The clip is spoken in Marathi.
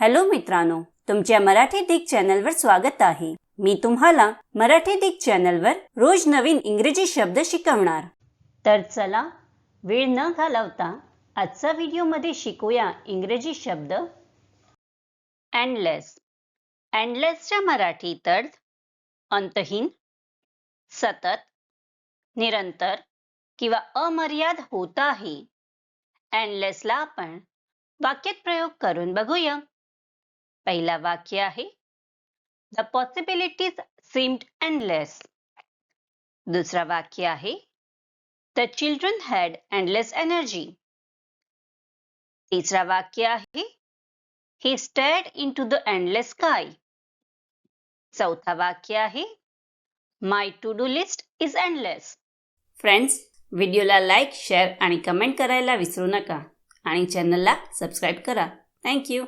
हॅलो मित्रांनो तुमच्या मराठी दिग चॅनलवर स्वागत आहे. मी तुम्हाला मराठी दिग चॅनलवर रोज नवीन इंग्रजी शब्द शिकवणार. तर चला वेळ न घालवता आजचा व्हिडिओमध्ये शिकूया इंग्रजी शब्द. अँडलेस अँडलेसच्या मराठीत अर्थ अंतहीन सतत निरंतर किंवा अमर्याद होत आहे. अँडलेसला आपण वाक्यात प्रयोग करून बघूया. पहिला वाक्य आहे. द पॉसिबिलिटीज सीम्ड एंडलेस दुसरा वाक्य आहे. The children had endless energy तिसरा वाक्य आहे. He stared into the endless sky चौथा वाक्य आहे. My to do list is endless friends व्हिडिओला लाईक शेअर आणि कमेंट करायला विसरू नका. आणि चॅनलला सबस्क्राईब करा. थँक्यू